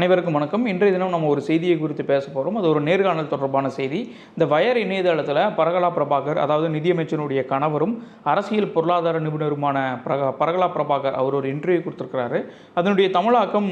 அனைவருக்கும் வணக்கம். இன்றைய தினம் நம்ம ஒரு செய்தியை குறித்து பேச போகிறோம் அது ஒரு நேர்காணல் தொடர்பான செய்தி. இந்த வயர் இணையதளத்தில் பரகலா பிரபாகர் அதாவது நிதியமைச்சருடைய கணவரும் அரசியல் பொருளாதார நிபுணருமான பிரக பரகலா பிரபாகர் அவர் ஒரு இன்டர்வியூ கொடுத்துருக்கிறாரு. அதனுடைய தமிழாக்கம்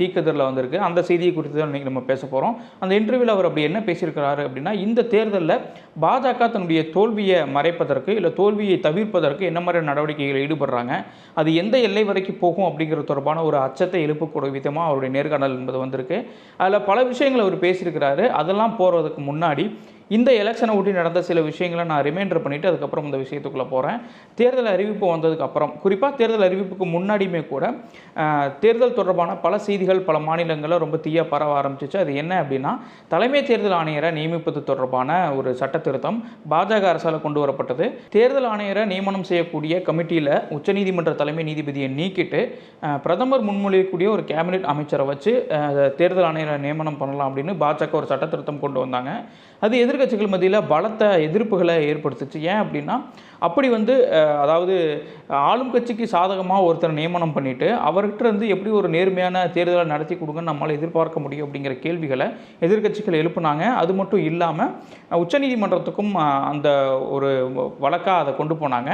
தீக்கதிரில் வந்திருக்கு. அந்த செய்தியை குறித்து தான் இன்றைக்கி நம்ம பேச போகிறோம் அந்த இன்டர்வியூவில் அவர் அப்படி என்ன பேசியிருக்கிறாரு அப்படின்னா இந்த தேர்தலில் பாஜக தன்னுடைய தோல்வியை மறைப்பதற்கு இல்லை தோல்வியை தவிர்ப்பதற்கு என்ன மாதிரி நடவடிக்கைகள் ஈடுபடுறாங்க அது எந்த எல்லை வரைக்கும் போகும் அப்படிங்கிறது தொடர்பான ஒரு அச்சத்தை எழுப்பக்கூடிய விதமாக அவருடைய நேர்காணல் என்பது வந்திருக்கு. அதில் பல விஷயங்கள் அவர் பேசியிருக்கிறாரு. அதெல்லாம் போகிறதுக்கு முன்னாடி இந்த எலெக்ஷனை ஒட்டி நடந்த சில விஷயங்களை நான் ரிமைண்டர் பண்ணிவிட்டு அதுக்கப்புறம் இந்த விஷயத்துக்குள்ளே போகிறேன் தேர்தல் அறிவிப்பு வந்ததுக்கப்புறம் குறிப்பாக தேர்தல் அறிவிப்புக்கு முன்னாடியுமே கூட தேர்தல் தொடர்பான பல செய்திகள் பல மாநிலங்களில் ரொம்ப தீயாக பரவ ஆரம்பிச்சிச்சு. அது என்ன அப்படின்னா தலைமை தேர்தல் ஆணையரை நியமிப்பது தொடர்பான ஒரு சட்ட திருத்தம் பாஜக அரசால் கொண்டு வரப்பட்டது. தேர்தல் ஆணையரை நியமனம் செய்யக்கூடிய கமிட்டியில் உச்சநீதிமன்ற தலைமை நீதிபதியை நீக்கிட்டு பிரதமர் முன்மொழியக்கூடிய ஒரு கேபினெட் அமைச்சரை வச்சு தேர்தல் ஆணையரை நியமனம் பண்ணலாம் அப்படின்னு பாஜக ஒரு சட்ட திருத்தம் கொண்டு வந்தாங்க. அது எதிர்கட்சிகள் மத்தியில் பலத்த எதிர்ப்புகளை ஏற்படுத்துச்சு. ஏன் அப்படின்னா அப்படி வந்து அதாவது ஆளும் கட்சிக்கு சாதகமாக ஒருத்தர் நியமனம் பண்ணிவிட்டு அவர்கிட்ட இருந்து எப்படி ஒரு நேர்மையான தேர்தலை நடத்தி கொடுங்கன்னு நம்மளால் எதிர்பார்க்க முடியும் அப்படிங்கிற கேள்விகளை எதிர்கட்சிகள் எழுப்புனாங்க. அது மட்டும் இல்லாமல் உச்சநீதிமன்றத்துக்கும் அந்த ஒரு வழக்காக அதை கொண்டு போனாங்க.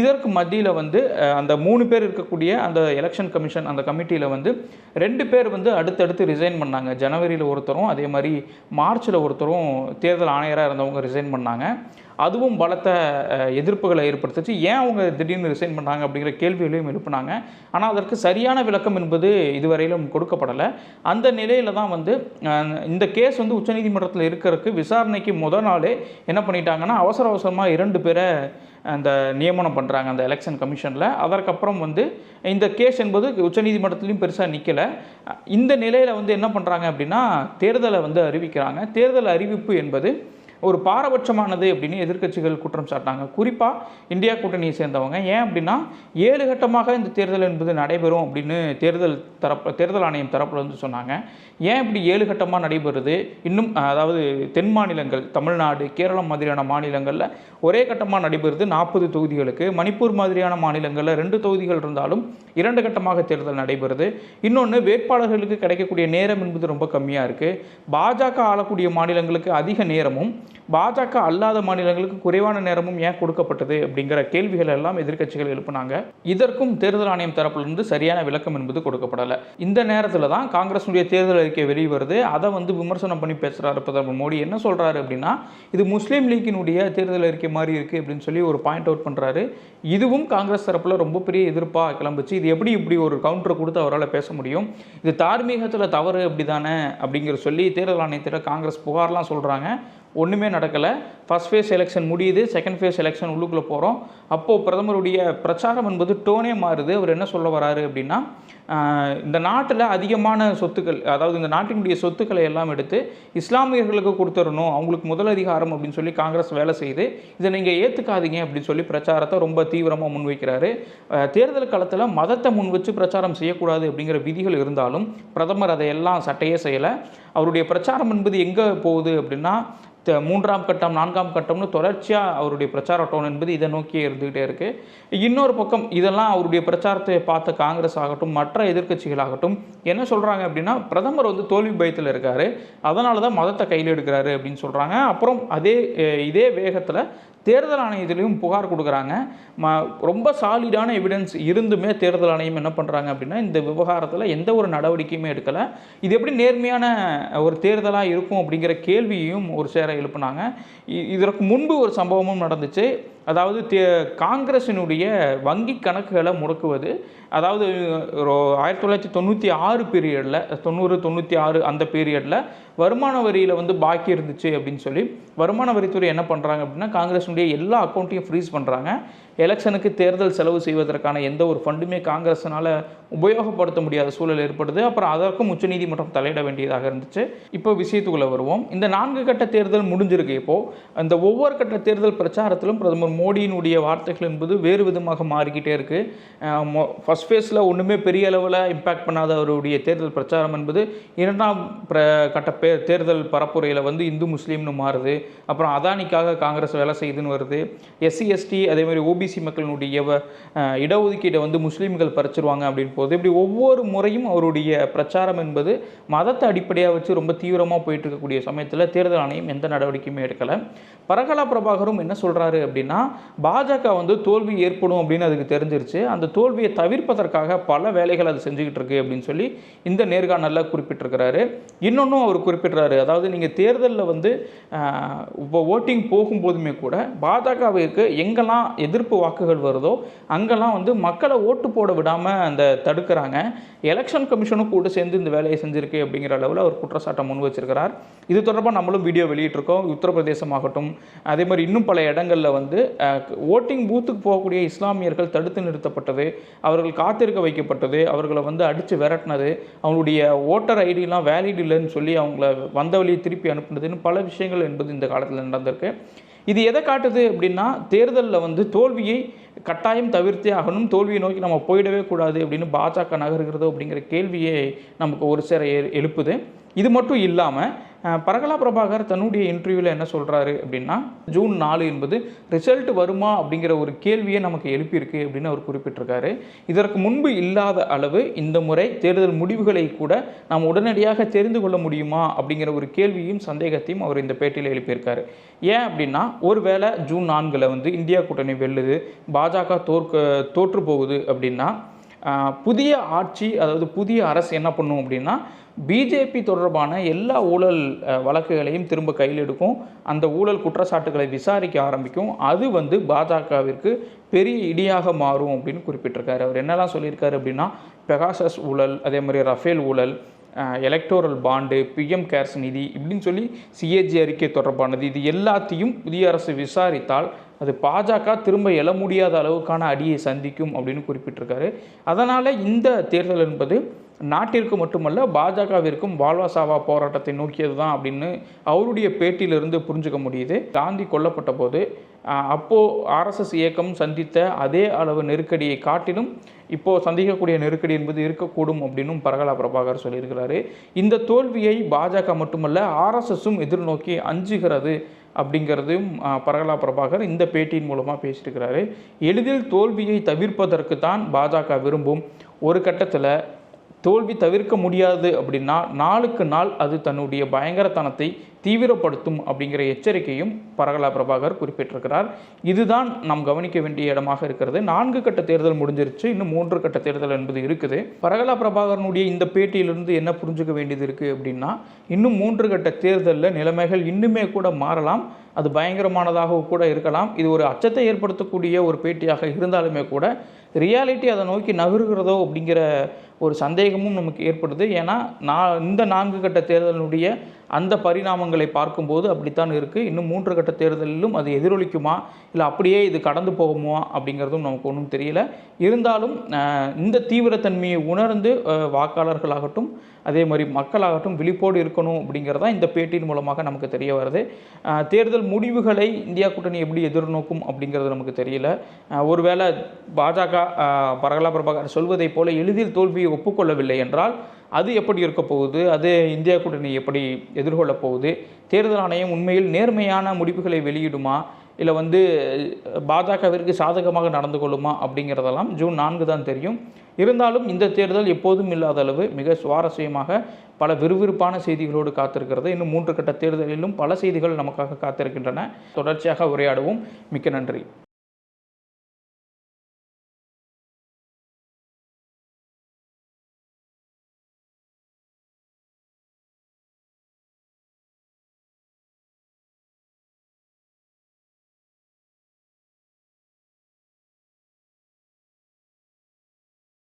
இதற்கு மத்தியில் வந்து அந்த மூணு பேர் இருக்கக்கூடிய அந்த எலெக்ஷன் கமிஷன் அந்த கமிட்டியில் வந்து ரெண்டு பேர் வந்து அடுத்தடுத்து ரிசைன் பண்ணாங்க. ஜனவரியில் ஒருத்தரும் அதே மாதிரி மார்ச்சில் ஒருத்தரும் தேர்தல் ஆணையராக இருந்தவங்க ரிசைன் பண்ணாங்க. அதுவும் பலத்த எதிர்ப்புகளை ஏற்படுத்துச்சு. ஏன் அவங்க திடீர்னு ரிசைன் பண்ணாங்க அப்படிங்கிற கேள்விகளையும் எழுப்பினாங்க. ஆனால் அதற்கு சரியான விளக்கம் என்பது இதுவரையிலும் கொடுக்கப்படலை. அந்த நிலையில் தான் வந்து இந்த கேஸ் வந்து உச்சநீதிமன்றத்தில் இருக்கிறதுக்கு விசாரணைக்கு முத நாளே என்ன பண்ணிட்டாங்கன்னா அவசர அவசரமாக இரண்டு பேரை அந்த நியமனம் பண்ணுறாங்க அந்த எலெக்ஷன் கமிஷனில் அதற்கப்புறம் வந்து இந்த கேஸ் என்பது உச்சநீதிமன்றத்துலேயும் பெருசாக நிற்கலை இந்த நிலையில் வந்து என்ன பண்ணுறாங்க அப்படின்னா தேர்தலை வந்து அறிவிக்கிறாங்க. தேர்தல் அறிவிப்பு என்பது ஒரு பாரபட்சமானது அப்படின்னு எதிர்க்கட்சிகள் குற்றம் சாட்டினாங்க. குறிப்பாக இந்தியா கூட்டணியை சேர்ந்தவங்க. ஏன் அப்படின்னா ஏழு கட்டமாக இந்த தேர்தல் என்பது நடைபெறும் அப்படின்னு தேர்தல் தரப்பு தேர்தல் ஆணையம் தரப்பில் வந்து சொன்னாங்க. ஏன் இப்படி ஏழு கட்டமாக நடைபெறுது? இன்னும் அதாவது தென் மாநிலங்கள் தமிழ்நாடு கேரளம் மாதிரியான மாநிலங்களில் ஒரே கட்டமாக நடைபெறுது நாற்பது தொகுதிகளுக்கு. மணிப்பூர் மாதிரியான மாநிலங்களில் ரெண்டு தொகுதிகள் இருந்தாலும் இரண்டு கட்டமாக தேர்தல் நடைபெறுது. இன்னொன்று வேட்பாளர்களுக்கு கிடைக்கக்கூடிய நேரம் என்பது ரொம்ப கம்மியாக இருக்குது பாஜக ஆளக்கூடிய மாநிலங்களுக்கு அதிக நேரமும் பாஜக அல்லாத மாநிலங்களுக்கு குறைவான நேரமும் ஏன் கொடுக்கப்பட்டது அப்படிங்கிற கேள்விகள் எல்லாம் எதிர்க்கட்சிகள் எழுப்புனாங்க. இதற்கும் தேர்தல் ஆணையம் தரப்பிலிருந்து சரியான விளக்கம் என்பது கொடுக்கப்படலை. இந்த நேரத்தில் தான் காங்கிரஸுடைய தேர்தல் அறிக்கை வெளிவருது. அதை வந்து விமர்சனம் பண்ணி பேசுகிறாரு பிரதமர் மோடி. என்ன சொல்கிறாரு அப்படின்னா இது முஸ்லீம் லீக்கினுடைய தேர்தல் அறிக்கை மாதிரி இருக்குது அப்படின்னு சொல்லி ஒரு பாயிண்ட் அவுட் பண்ணுறாரு இதுவும் காங்கிரஸ் தரப்பில் ரொம்ப பெரிய எதிர்ப்பாக கிளம்புச்சு. இது எப்படி இப்படி ஒரு கவுண்டர் கொடுத்து அவரால் பேச முடியும்? இது தார்மீகத்தில் தவறு அப்படி தானே அப்படிங்கிற சொல்லி தேர்தல் ஆணையத்தில் காங்கிரஸ் புகார்லாம் சொல்கிறாங்க ஒன்றுமே நடக்கலை. ஃபர்ஸ்ட் ஃபேஸ் எலெக்ஷன் முடியுது. செகண்ட் ஃபேஸ் எலெக்ஷன் உள்ளுக்குள்ளே போகிறோம் அப்போது பிரதமருடைய பிரச்சாரம் என்பது டோனே மாறுது. அவர் என்ன சொல்ல வராரு அப்படின்னா இந்த நாட்டில் அதிகமான சொத்துக்கள் அதாவது இந்த நாட்டினுடைய சொத்துக்களை எல்லாம் எடுத்து இஸ்லாமியர்களுக்கு கொடுத்துடணும் அவங்களுக்கு முதல் அதிகாரம் அப்படின்னு சொல்லி காங்கிரஸ் வேலை செய்யுது இதை நீங்கள் ஏற்றுக்காதீங்க அப்படின்னு சொல்லி பிரச்சாரத்தை ரொம்ப தீவிரமாக முன்வைக்கிறாரு. தேர்தல் காலத்தில் மதத்தை முன் வச்சு பிரச்சாரம் செய்யக்கூடாது அப்படிங்கிற விதிகள் இருந்தாலும் பிரதமர் அதையெல்லாம் சட்டையே செய்யலை. அவருடைய பிரச்சாரம் என்பது எங்கே போகுது அப்படின்னா த- மூன்றாம் கட்டம் நான்காம் கட்டம்னு தொடர்ச்சியாக அவருடைய பிரச்சார டோன் என்பது இதை நோக்கியே இருந்துக்கிட்டே இருக்குது இன்னொரு பக்கம் இதெல்லாம் அவருடைய பிரச்சாரத்தை பார்த்த காங்கிரஸ் ஆகட்டும் மற்ற எதிர்க்கட்சிகளாகட்டும் என்ன சொல்கிறாங்க அப்படின்னா பிரதமர் வந்து தோல்வி பயத்தில் இருக்கார் அதனால தான் மதத்தை கையில் எடுக்கிறாரு அப்படின்னு சொல்கிறாங்க அப்புறம் அதே இதே வேகத்தில் தேர்தல் ஆணையத்திலையும் புகார் கொடுக்குறாங்க. ம ரொம்ப சாலிடான எவிடன்ஸ் இருந்துமே தேர்தல் ஆணையம் என்ன பண்ணுறாங்க அப்படின்னா இந்த விவகாரத்தில் எந்த ஒரு நடவடிக்கையுமே எடுக்கலை. இது எப்படி நேர்மையான ஒரு தேர்தலாக இருக்கும் அப்படிங்கிற கேள்வியையும் ஒரு சேர எழுப்புனாங்க. இதற்கு முன்பு ஒரு சம்பவமும் நடந்துச்சு. அதாவது தே காங்கிரஸினுடைய வங்கி கணக்குகளை முடக்குவது அதாவது ஆயிரத்தி தொள்ளாயிரத்தி தொண்ணூற்றி ஆறு பீரியடில் தொண்ணூறு தொண்ணூற்றி ஆறு அந்த பீரியடில் வருமான வரியில் வந்து பாக்கி இருந்துச்சு அப்படின்னு சொல்லி வருமான வரித்துறை என்ன பண்ணுறாங்க அப்படின்னா காங்கிரஸினுடைய எல்லா அக்கௌண்ட்டையும் ஃப்ரீஸ் பண்ணுறாங்க எலெக்ஷனுக்கு தேர்தல் செலவு செய்வதற்கான எந்த ஒரு ஃபண்டுமே காங்கிரஸினால் உபயோகப்படுத்த முடியாத சூழல் ஏற்படுது. அப்புறம் அதற்கும் உச்சநீதிமன்றம் தலையிட வேண்டியதாக இருந்துச்சு. இப்போ விஷயத்துக்குள்ளே வருவோம். இந்த நான்கு கட்ட தேர்தல் முடிஞ்சிருக்கு இப்போது அந்த ஒவ்வொரு கட்ட தேர்தல் பிரச்சாரத்திலும் பிரதமர் மோடியினுடைய வார்த்தைகள் என்பது வேறு விதமாக மாறிக்கிட்டே இருக்குது ஃபஸ்ட் ஃபேஸில் ஒன்றுமே பெரிய அளவில் இம்பேக்ட் பண்ணாத அவருடைய தேர்தல் பிரச்சாரம் என்பது இரண்டாம் பிர கட்ட பே தேர்தல் பரப்புரையில் வந்து இந்து முஸ்லீம்னு மாறுது. அப்புறம் அதானிக்காக காங்கிரஸ் வேலை செய்யுதுன்னு வருது. எஸ்சி எஸ்டி அதே மாதிரி ஓபிசி மக்களினுடைய இடஒதுக்கீட்டை வந்து முஸ்லீம்கள் பறிச்சிருவாங்க அப்படின்னு போகுது. இப்படி ஒவ்வொரு முறையும் அவருடைய பிரச்சாரம் என்பது மதத்தை அடிப்படையாக வச்சு ரொம்ப தீவிரமாக போயிட்டு இருக்கக்கூடிய சமயத்தில் தேர்தல் ஆணையம் எந்த நடவடிக்கையுமே எடுக்கலை. பரகலா பிரபாகரும் என்ன சொல்கிறாரு அப்படின்னா பாஜக வந்து தோல்வி ஏற்படும் அப்படின்னு அதுக்கு தெரிஞ்சிருச்சு. அந்த தோல்வியை தவிர்ப்பதற்காக பல வேலைகள் அது செஞ்சுக்கிட்டு இருக்கு அப்படின்னு சொல்லி இந்த நேர்காணலில் குறிப்பிட்டிருக்கிறாரு. இன்னொன்றும் அவர் குறிப்பிடுறாரு. அதாவது நீங்கள் தேர்தலில் வந்து இப்போ ஓட்டிங் போகும்போதுமே கூட பாஜகவிற்கு எங்கெல்லாம் எதிர்ப்பு வாக்குகள் வருதோ அங்கெல்லாம் வந்து மக்களை ஓட்டு போட விடாமல் அந்த தடுக்கிறாங்க. எலெக்ஷன் கமிஷனும் கூட சேர்ந்து இந்த வேலையை செஞ்சுருக்கு அப்படிங்கிற அளவில் அவர் குற்றச்சாட்டை முன் வச்சிருக்கிறார். இது தொடர்பாக நம்மளும் வீடியோ வெளியிட்டிருக்கோம். உத்தரப்பிரதேசமாகட்டும். அதே மாதிரி இன்னும் பல இடங்களில் வந்து ஓட்டிங் பூத்துக்கு போகக்கூடிய இஸ்லாமியர்கள் தடுத்து நிறுத்தப்பட்டது அவர்கள் காத்திருக்க வைக்கப்பட்டது அவர்களை வந்து அடித்து விரட்டினது அவங்களுடைய ஓட்டர் ஐடிலாம் வேலிட் இல்லைன்னு சொல்லி அவங்க அவங்கள வந்த வழியை திருப்பி அனுப்புனதுன்னு பல விஷயங்கள் என்பது இந்த காலத்தில் நடந்திருக்கு. இது எதை காட்டுது அப்படின்னா தேர்தலில் வந்து தோல்வியை கட்டாயம் தவிர்த்தே ஆகணும் தோல்வியை நோக்கி நம்ம போயிடவே கூடாது அப்படின்னு பாஜக நகர்கிறது அப்படிங்கிற கேள்வியே நமக்கு ஒரு சேர எ- எழுப்புது. இது மட்டும் இல்லாமல் பரகலா பிரபாகர் தன்னுடைய இன்டர்வியூவில் என்ன சொல்கிறாரு அப்படின்னா ஜூன் நாலு என்பது ரிசல்ட் வருமா? அப்படிங்கிற ஒரு கேள்வியை நமக்கு எழுப்பியிருக்கு அப்படின்னு அவர் குறிப்பிட்டிருக்காரு. இதற்கு முன்பு இல்லாத அளவு இந்த முறை தேர்தல் முடிவுகளை கூட நாம் உடனடியாக தெரிந்து கொள்ள முடியுமா? அப்படிங்கிற ஒரு கேள்வியும் சந்தேகத்தையும் அவர் இந்த பேட்டியில் எழுப்பியிருக்காரு. ஏன் அப்படின்னா ஒருவேளை ஜூன் நான்கில் வந்து இந்தியா கூட்டணி வெல்லுது பாஜக தோற்க தோற்று போகுது அப்படின்னா புதிய ஆட்சி அதாவது புதிய அரசு என்ன பண்ணும் அப்படின்னா பிஜேபி தொடர்பான எல்லா ஊழல் வழக்குகளையும் திரும்ப கையில் எடுக்கும். அந்த ஊழல் குற்றச்சாட்டுகளை விசாரிக்க ஆரம்பிக்கும். அது வந்து பாஜகவிற்கு பெரிய இடியாக மாறும் அப்படின்னு குறிப்பிட்டிருக்காரு. அவர் என்னெல்லாம் சொல்லியிருக்காரு அப்படின்னா பெகாசஸ் ஊழல் அதே மாதிரி ரஃபேல் ஊழல் எலக்டோரல் பாண்டு பிஎம் கேர்ஸ் நிதி இப்படின்னு சொல்லி சிஏஜி அறிக்கை தொடர்பானது. இது எல்லாத்தையும் புதிய அரசு விசாரித்தால் அது பாஜக திரும்ப எழ முடியாத அளவுக்கான அடியை சந்திக்கும் அப்படின்னு குறிப்பிட்டிருக்காரு. அதனால் இந்த தேர்தல் என்பது நாட்டிற்கு மட்டுமல்ல பாஜகவிற்கும் வாழ்வாசாவா போராட்டத்தை நோக்கியது தான் அப்படின்னு அவருடைய பேட்டியிலிருந்து புரிஞ்சுக்க முடியுது. காந்தி கொல்லப்பட்ட போது அப்போது ஆர்எஸ்எஸ் இயக்கம் சந்தித்த அதே அளவு நெருக்கடியை காட்டிலும் இப்போது சந்திக்கக்கூடிய நெருக்கடி என்பது இருக்கக்கூடும் அப்படின்னும் பரகலா பிரபாகர் சொல்லியிருக்கிறாரு. இந்த தோல்வியை பாஜக மட்டுமல்ல ஆர்எஸ்எஸும் எதிர்நோக்கி அஞ்சுகிறது அப்படிங்கிறதையும் பரகலா பிரபாகர் இந்த பேட்டியின் மூலமாக பேசியிருக்கிறாரு. எளிதில் தோல்வியை தவிர்ப்பதற்கு தான் பாஜக விரும்பும் ஒரு கட்டத்தில் தோல்வி தவிர்க்க முடியாது அப்படின்னா நாளுக்கு நாள் அது தன்னுடைய பயங்கரத்தனத்தை தீவிரப்படுத்தும் அப்படிங்கிற எச்சரிக்கையும் பரகலா பிரபாகர் குறிப்பிட்டிருக்கிறார். இதுதான் நாம் கவனிக்க வேண்டிய இடமாக இருக்கிறது. நான்கு கட்ட தேர்தல் முடிஞ்சிருச்சு. இன்னும் மூன்று கட்ட தேர்தல் என்பது இருக்குது. பரகலா பிரபாகரனுடைய இந்த பேட்டியிலிருந்து என்ன புரிஞ்சுக்க வேண்டியது இருக்குது அப்படின்னா இன்னும் மூன்று கட்ட தேர்தலில் நிலைமைகள் இன்னுமே கூட மாறலாம். அது பயங்கரமானதாக கூட இருக்கலாம். இது ஒரு அச்சத்தை ஏற்படுத்தக்கூடிய ஒரு பேட்டியாக இருந்தாலுமே கூட ரியாலிட்டி அதை நோக்கி நகருகிறதோ அப்படிங்கிற ஒரு சந்தேகமும் நமக்கு ஏற்படுது. ஏன்னா நான் இந்த நான்கு கட்ட தேர்தலினுடைய அந்த பரிணாமங்களை பார்க்கும்போது அப்படித்தான் இருக்குது இன்னும் மூன்று கட்ட தேர்தலிலும் அது எதிரொலிக்குமா? இல்லை அப்படியே இது கடந்து போகுமா? அப்படிங்கிறதும் நமக்கு ஒன்றும் தெரியல. இருந்தாலும் இந்த தீவிரத்தன்மையை உணர்ந்து வாக்காளர்களாகட்டும் அதே மாதிரி மக்களாகட்டும் விழிப்போடு இருக்கணும் அப்படிங்கிறதா தான் இந்த பேட்டியின் மூலமாக நமக்கு தெரிய வருது. தேர்தல் முடிவுகளை இந்தியா கூட்டணி எப்படி எதிர்நோக்கும் அப்படிங்கிறது நமக்கு தெரியல. ஒருவேளை பாஜக பரகலா பிரபாகர் சொல்வதைப் போல எளிதில் தோல்வியை ஒப்புக்கொள்ளவில்லை என்றால் அது எப்படி இருக்க போகுது? அது இந்தியா கூட்டணி எப்படி எதிர்கொள்ளப் போகுது? தேர்தல் ஆணையம் உண்மையில் நேர்மையான முடிவுகளை வெளியிடுமா? இல்லை வந்து பாஜகவிற்கு சாதகமாக நடந்து கொள்ளுமா? அப்படிங்கிறதெல்லாம் ஜூன் நான்கு தான் தெரியும். இருந்தாலும் இந்த தேர்தல் எப்போதும் இல்லாத அளவு மிக சுவாரஸ்யமாக பல விறுவிறுப்பான செய்திகளோடு காத்திருக்கிறது. இன்னும் மூன்று கட்ட தேர்தலிலும் பல செய்திகள் நமக்காக காத்திருக்கின்றன. தொடர்ச்சியாக உரையாடுவோம். மிக்க நன்றி.